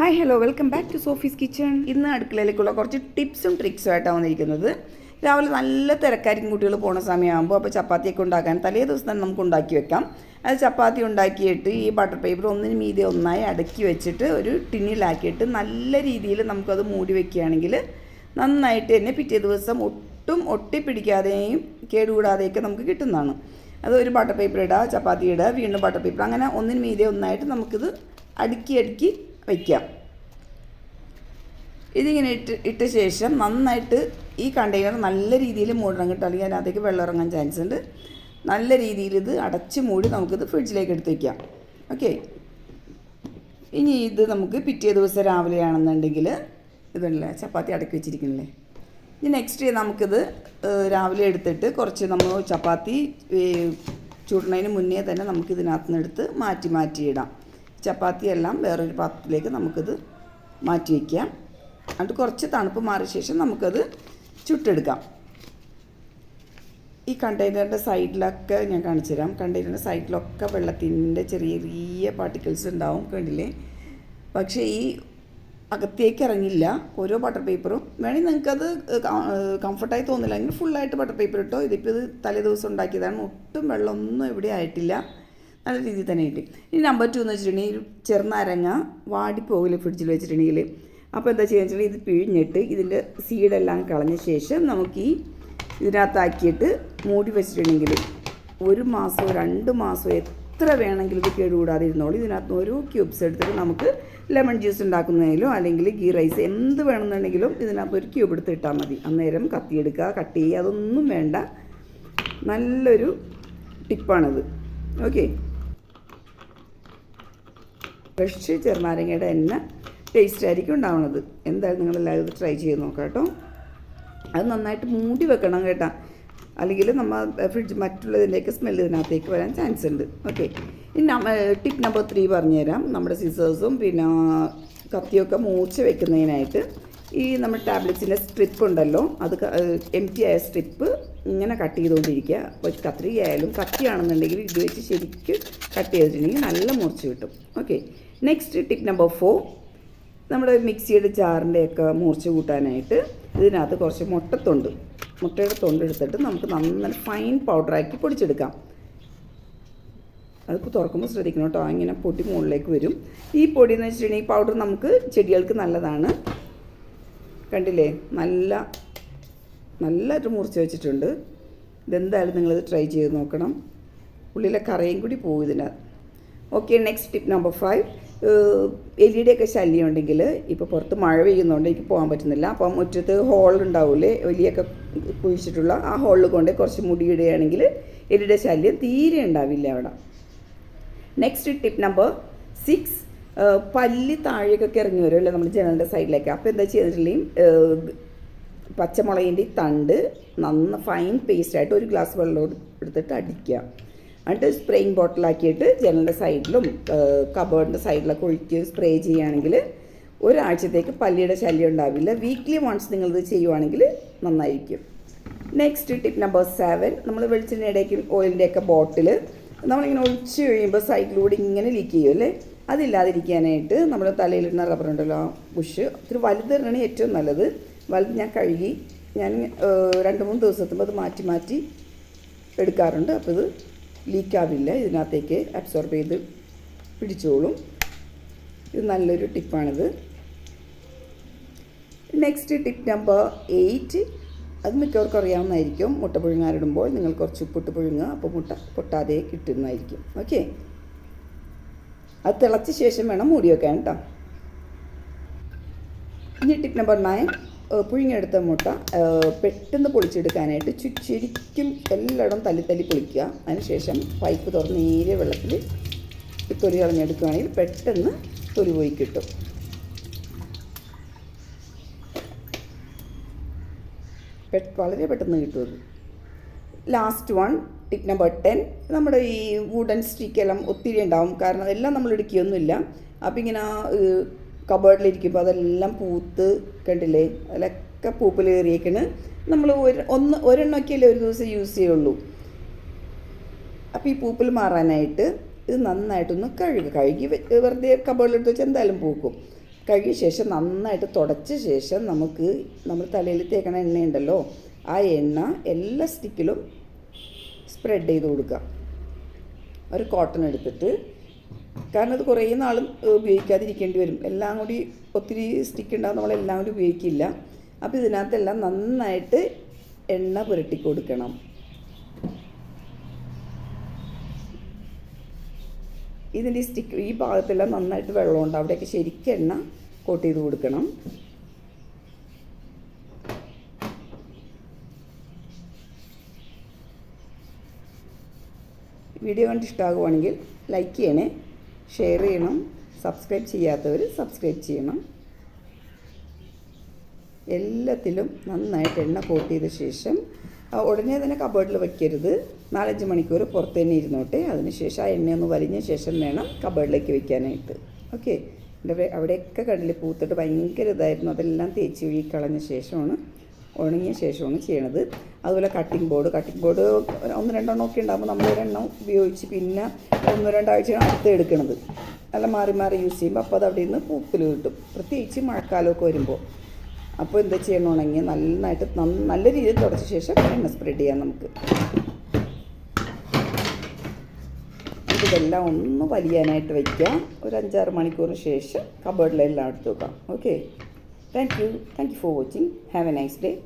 Hi hello welcome back to Sophie's kitchen ഇന്ന് അടുക്കളയിലേക്കുള്ള കുറച്ച് ടിപ്സും ട്രിക്സും ആയിട്ടാണ് വന്നിരിക്കുന്നത്. രാവിലെ നല്ല തിരക്കായിരിക്കും കുട്ടികൾ പോണ സമയമാകുമ്പോൾ. അപ്പോൾ ചപ്പാത്തിയൊക്കെ ഉണ്ടാക്കാൻ തലേ ദിവസം തന്നെ നമുക്ക് ഉണ്ടാക്കി വെക്കാം. അത് ചപ്പാത്തി ഉണ്ടാക്കിയിട്ട് ഈ ബട്ടർ പേപ്പർ ഒന്നിന് മീതെ ഒന്നായി അടക്കി വെച്ചിട്ട് ഒരു ടിന്നിലാക്കിയിട്ട് നല്ല രീതിയിൽ നമുക്കത് മൂടി വെക്കുകയാണെങ്കിൽ നന്നായിട്ട് തന്നെ പിറ്റേ ദിവസം ഒട്ടും ഒട്ടിപ്പിടിക്കാതെയും കേടുകൂടാതെയൊക്കെ നമുക്ക് കിട്ടുന്നതാണ്. അത് ഒരു ബട്ടർ പേപ്പർ ഇടുക ചപ്പാത്തി ഇടുക വീണ്ടും ബട്ടർ പേപ്പർ അങ്ങനെ ഒന്നിന് മീതെ ഒന്നായിട്ട് നമുക്കിത് അടുക്കി അടുക്കി വയ്ക്കാം. ഇതിങ്ങനെ ഇട്ട് ഇട്ട ശേഷം നന്നായിട്ട് ഈ കണ്ടെയ്നർ നല്ല രീതിയിൽ മൂടണം കേട്ടോ. അല്ലെങ്കിൽ അതിനകത്തേക്ക് വെള്ളം ഇറങ്ങാൻ ചാൻസ് ഉണ്ട്. നല്ല രീതിയിൽ ഇത് അടച്ച് മൂടി നമുക്കിത് ഫ്രിഡ്ജിലേക്ക് എടുത്ത് വയ്ക്കാം. ഓക്കെ ഇനി ഇത് നമുക്ക് പിറ്റേ ദിവസം രാവിലെ ആണെന്നുണ്ടെങ്കിൽ ഇതല്ലേ ചപ്പാത്തി അടക്കി വെച്ചിരിക്കണല്ലേ. ഇനി നെക്സ്റ്റ് ഡേ നമുക്കിത് രാവിലെ എടുത്തിട്ട് കുറച്ച് നമ്മൾ ചപ്പാത്തി ചുടുന്നതിന് മുന്നേ തന്നെ നമുക്കിതിനകത്തുനിന്ന് എടുത്ത് മാറ്റി മാറ്റി ഇടാം. ചപ്പാത്തി എല്ലാം വേറൊരു പാത്രത്തിലേക്ക് നമുക്കിത് മാറ്റി വയ്ക്കാം. എന്നിട്ട് കുറച്ച് തണുപ്പ് മാറിയ ശേഷം നമുക്കത് ചുട്ടെടുക്കാം. ഈ കണ്ടെയ്നറിന്റെ സൈഡിലൊക്കെ ഞാൻ കാണിച്ചു തരാം. കണ്ടെയ്നറിന്റെ സൈഡിലൊക്കെ വെള്ളത്തിന്റെ ചെറിയ ചെറിയ പാർട്ടിക്കിൾസ് ഉണ്ടാവും കണ്ടില്ലേ? പക്ഷേ ഈ അകത്തേക്ക് ഇറങ്ങില്ല. ഓരോ ബട്ടർ പേപ്പറും. വേണമെങ്കിൽ നിങ്ങൾക്കത് കംഫർട്ടായി തോന്നില്ല. എങ്കിൽ ഫുള്ളായിട്ട് ബട്ടർ പേപ്പർ ഇട്ടോ? ഇതിപ്പോൾ ഇത് തലേ ദിവസം ഉണ്ടാക്കിയതാണ്. ഒട്ടും വെള്ളമൊന്നും എവിടെ ആയിട്ടില്ല. നല്ല രീതിയിൽ തന്നെ കിട്ടി. ഇനി നമ്പർ ടു എന്ന് വെച്ചിട്ടുണ്ടെങ്കിൽ ചെറുനാരങ്ങ വാടിപ്പോകില്ല ഫ്രിഡ്ജിൽ വെച്ചിട്ടുണ്ടെങ്കിൽ അപ്പോൾ എന്താ ചെയ്യുക ഇത് പിഴിഞ്ഞിട്ട് ഇതിന്റെ സീഡെല്ലാം കളഞ്ഞ ശേഷം നമുക്ക് ഈ ഇതിനകത്താക്കിയിട്ട് മൂടി വെച്ചിട്ടുണ്ടെങ്കിൽ ഒരു മാസമോ രണ്ട് മാസമോ എത്ര വേണമെങ്കിലും ഇത് കേടുകൂടാതെ ഇരുന്നോളൂ. ഇതിനകത്ത് ഓരോ ക്യൂബ്സ് എടുത്തിട്ട് നമുക്ക് ലെമൺ ജ്യൂസ് ഉണ്ടാക്കുന്നതിലോ അല്ലെങ്കിൽ ഗീ റൈസ് എന്ത് വേണമെന്നുണ്ടെങ്കിലും ഇതിനകത്ത് ഒരു ക്യൂബ് എടുത്ത് ഇട്ടാൽ മതി. അന്നേരം കത്തിയെടുക്കുക കട്ട് ചെയ്യുക അതൊന്നും വേണ്ട. നല്ലൊരു ടിപ്പാണിത് ഓക്കെ ഫ്രഷ് ചെറുനാരങ്ങയുടെ എണ്ണ ടേസ്റ്റ് ആയിരിക്കും ഉണ്ടാവുന്നത്. എന്തായാലും നിങ്ങളെല്ലാവരും ഇത് ട്രൈ ചെയ്ത് നോക്കാം കേട്ടോ. അത് നന്നായിട്ട് മൂടി വെക്കണം കേട്ടാ. അല്ലെങ്കിൽ നമ്മൾ ഫ്രിഡ്ജ് മറ്റുള്ളതിന്റെയൊക്കെ സ്മെല്ല് ഇതിനകത്തേക്ക് വരാൻ ചാൻസ് ഉണ്ട്. ഓക്കെ ഇനി ടിപ്പ് നമ്പർ ത്രീ പറഞ്ഞുതരാം. നമ്മുടെ സിസേഴ്സും പിന്നെ കത്തിയൊക്കെ മൂർച്ച വെക്കുന്നതിനായിട്ട് ഈ നമ്മൾ ടാബ്ലറ്റ്സിന്റെ സ്ട്രിപ്പ് ഉണ്ടല്ലോ അത് എം ടി ആയ സ്ട്രിപ്പ് ഇങ്ങനെ കട്ട് ചെയ്തുകൊണ്ടിരിക്കുക. ഒരു കത്രിക ആയാലും കത്തിയാണെന്നുണ്ടെങ്കിൽ ഇത് വെച്ച് ശരിക്കും കട്ട് ചെയ്തിട്ടുണ്ടെങ്കിൽ നല്ല മൂർച്ച കിട്ടും. Okay next tip number four നമ്മുടെ മിക്സിയുടെ ജാറിന്റെയൊക്കെ മൂർച്ച കൂട്ടാനായിട്ട് ഇതിനകത്ത് കുറച്ച് മുട്ടത്തൊണ്ട് മുട്ടയുടെ തൊണ്ട് എടുത്തിട്ട് നമുക്ക് നന്നായി ഫൈൻ പൗഡറാക്കി പൊടിച്ചെടുക്കാം. അതിപ്പോൾ തുറക്കുമ്പോൾ ശ്രദ്ധിക്കണം കേട്ടോ ഇങ്ങനെ പൊട്ടി മുകളിലേക്ക് വരും. ഈ പൊടി എന്ന് വെച്ചിട്ടുണ്ടെങ്കിൽ പൗഡർ നമുക്ക് ചെടികൾക്ക് നല്ലതാണ്. കണ്ടില്ലേ? നല്ല നല്ലൊരു മുറിച്ച് വെച്ചിട്ടുണ്ട്. ഇതെന്തായാലും നിങ്ങളിത് ട്രൈ ചെയ്ത് നോക്കണം. ഉള്ളിലെ കറയും കൂടി പോകും ഇതിനകത്ത്. Okay next tip number five എലിയുടെയൊക്കെ ശല്യം ഉണ്ടെങ്കിൽ ഇപ്പോൾ പുറത്ത് മഴ പെയ്യുന്നതുകൊണ്ട് എനിക്ക് പോകാൻ പറ്റുന്നില്ല. അപ്പം മുറ്റത്ത് ഹോൾ ഉണ്ടാവില്ലേ എലിയൊക്കെ കുഴിച്ചിട്ടുള്ള ആ ഹോളിൽ കൊണ്ട് കുറച്ച് മുടിയിടുകയാണെങ്കിൽ എലിയുടെ ശല്യം തീരെ ഉണ്ടാവില്ല അവിടെ. നെക്സ്റ്റ് ടിപ്പ് നമ്പർ സിക്സ് പല്ലി താഴേക്കൊക്കെ ഇറങ്ങി വരുമല്ലോ നമ്മൾ ജനലിന്റെ സൈഡിലേക്ക്. അപ്പോൾ എന്താ ചെയ്തിട്ടുണ്ടെങ്കിൽ പച്ചമുളകിന്റെ തണ്ട് നന്ന ഫൈൻ പേസ്റ്റായിട്ട് ഒരു ഗ്ലാസ് വെള്ളം എടുത്തിട്ട് അടിക്കുക. എന്നിട്ട് സ്പ്രേയിങ് ബോട്ടിലാക്കിയിട്ട് ജനലിന്റെ സൈഡിലും കബേർഡിന്റെ സൈഡിലൊക്കെ ഒഴിച്ച് സ്പ്രേ ചെയ്യുകയാണെങ്കിൽ ഒരാഴ്ചത്തേക്ക് പല്ലിയുടെ ശല്യം ഉണ്ടാവില്ല. വീക്ക്ലി വൺസ് നിങ്ങളിത് ചെയ്യുവാണെങ്കിൽ നന്നായിരിക്കും. നെക്സ്റ്റ് ടിപ്പ് നമ്പർ സെവൻ നമ്മൾ വെളിച്ചെണ്ണയുടെയൊക്കെ ഓയിലിന്റെയൊക്കെ ബോട്ടിൽ നമ്മളിങ്ങനെ ഒഴിച്ച് കഴിയുമ്പോൾ സൈഡിലൂടെ ഇങ്ങനെ ലീക്ക് ചെയ്യും അല്ലേ? അതില്ലാതിരിക്കാനായിട്ട് നമ്മൾ തലയിലിടുന്ന റബ്ബർ ഉണ്ടല്ലോ ആ ബുഷ് ഒത്തിരി വലുതെറിയാണ് ഏറ്റവും നല്ലത്. വലുത് ഞാൻ കഴുകി ഞാൻ രണ്ട് മൂന്ന് ദിവസത്തുമ്പോൾ അത് മാറ്റി മാറ്റി എടുക്കാറുണ്ട്. അപ്പോൾ ഇത് ലീക്കാവില്ല. ഇതിനകത്തേക്ക് അബ്സോർബ് ചെയ്ത് പിടിച്ചോളും. ഇത് നല്ലൊരു ടിപ്പാണിത്. നെക്സ്റ്റ് ടിപ്പ് നമ്പർ എയ്റ്റ് അത് മിക്കവർക്കും അറിയാവുന്നതായിരിക്കും. മുട്ട പുഴുങ്ങാറിടുമ്പോൾ നിങ്ങൾ കുറച്ച് ഉപ്പിട്ട് പുഴുങ്ങുക. അപ്പോൾ മുട്ട പൊട്ടാതെ കിട്ടുന്നതായിരിക്കും. ഓക്കെ അത് തിളച്ച ശേഷം വേണം മൂടി വെക്കാൻ കേട്ടോ. ഇനി ടിപ്പ് നമ്പർ നയൻ പുഴുങ്ങിയെടുത്ത മുട്ട പെട്ടെന്ന് പൊളിച്ചെടുക്കാനായിട്ട് ശരിക്കും എല്ലായിടവും തല്ലി തല്ലി പൊളിക്കുക. അതിനുശേഷം പൈപ്പ് തുറന്ന് നേരിയ വെള്ളത്തിൽ തൊലി കളഞ്ഞെടുക്കുകയാണെങ്കിൽ പെട്ടെന്ന് തൊലി പോയി കിട്ടും. വളരെ പെട്ടെന്ന് കിട്ടും last one tip number ten നമ്മുടെ ഈ വുഡൻ സ്റ്റിക്കെല്ലാം ഒത്തിരി ഉണ്ടാവും. കാരണം എല്ലാം നമ്മൾ ഇടുക്കിയൊന്നുമില്ല അപ്പം ഇങ്ങനെ കബേർഡിലിരിക്കുമ്പോൾ അതെല്ലാം പൂത്ത് കണ്ടില്ലേ? അതിലൊക്കെ പൂപ്പിൽ കയറിയേക്കണ്. നമ്മൾ ഒരു ഒന്ന് ഒരെണ്ണമൊക്കെയല്ലേ ഒരു ദിവസം യൂസ് ചെയ്യുള്ളൂ. അപ്പോൾ ഈ പൂപ്പിൽ മാറാനായിട്ട് ഇത് നന്നായിട്ടൊന്ന് കഴുകി. വെ- വെറുതെ കബേർഡിലെടുത്ത് വെച്ച് എന്തായാലും പൂക്കും. കഴുകിയ ശേഷം നന്നായിട്ട് തുടച്ച ശേഷം നമുക്ക് നമ്മൾ തലയിൽ തേക്കണ എണ്ണയുണ്ടല്ലോ ആ എണ്ണ എല്ലാ സ്റ്റിക്കിലും സ്പ്രെഡ് ചെയ്ത് കൊടുക്കുക. ഒരു കോട്ടൺ എടുത്തിട്ട് കാരണം അത് കുറേ നാൾ ഉപയോഗിക്കാതിരിക്കേണ്ടി വരും. എല്ലാം കൂടി ഒത്തിരി സ്റ്റിക്ക് ഉണ്ടാകും നമ്മളെല്ലാം കൂടി ഉപയോഗിക്കില്ല. അപ്പോൾ ഇതിനകത്തെല്ലാം നന്നായിട്ട് എണ്ണ പുരട്ടി കൊടുക്കണം. ഇതിന്റെ സ്റ്റിക്ക് ഈ ഭാഗത്തെല്ലാം നന്നായിട്ട് വെള്ളമുണ്ട് അവിടെയൊക്കെ ശരിക്കും എണ്ണ കോട്ട് ചെയ്ത് കൊടുക്കണം. വീഡിയോ കണ്ട് ഇഷ്ടമാകുവാണെങ്കിൽ ലൈക്ക് ചെയ്യണേ. ഷെയർ ചെയ്യണം. സബ്സ്ക്രൈബ് ചെയ്യാത്തവർ സബ്സ്ക്രൈബ് ചെയ്യണം. എല്ലാത്തിലും നന്നായിട്ട് എണ്ണ കോട്ട് ചെയ്ത ശേഷം ഉടനെ തന്നെ കബേർഡിൽ വയ്ക്കരുത് നാലഞ്ച് മണിക്കൂർ പുറത്ത് തന്നെ ഇരുന്നോട്ടെ. അതിനുശേഷം ആ എണ്ണയൊന്ന് വലിഞ്ഞ ശേഷം വേണം കബേർഡിലേക്ക് വയ്ക്കാനായിട്ട് ഓക്കെ എന്റെ അവിടെയൊക്കെ കടലിൽ പൂത്തിട്ട് ഭയങ്കര ഇതായിരുന്നു. അതെല്ലാം തേച്ച് ഒഴുകി കളഞ്ഞ ശേഷമാണ് ഉണങ്ങിയ ശേഷമാണ് ചെയ്യണത്. അതുപോലെ കട്ടിംഗ് ബോർഡ് കട്ടിംഗ് ബോർഡ് ഒന്ന് രണ്ടെണ്ണം ഒക്കെ ഉണ്ടാകുമ്പോൾ നമ്മൾ ഒരെണ്ണം ഉപയോഗിച്ച് പിന്നെ ഒന്ന് രണ്ടാഴ്ചയാണ് അടുത്ത് എടുക്കണത്. നല്ല മാറി മാറി യൂസ് ചെയ്യുമ്പോൾ അപ്പോൾ അത് അവിടെ നിന്ന് പൂപ്പിൽ കിട്ടും പ്രത്യേകിച്ച് മഴക്കാലമൊക്കെ വരുമ്പോൾ. അപ്പോൾ എന്താ ചെയ്യണമെങ്കിൽ നന്നായിട്ട് നന്ന- നല്ല രീതിയിൽ തുടച്ച ശേഷം എണ്ണ സ്പ്രെഡ് ചെയ്യാം നമുക്ക്. ഇതെല്ലാം ഒന്ന് വലിയാനായിട്ട് വയ്ക്കാം ഒരു അഞ്ചാറ് മണിക്കൂറിന് ശേഷം കബേർഡിലെല്ലാം എടുത്ത് വെക്കാം okay thank you thank you for watching have a nice day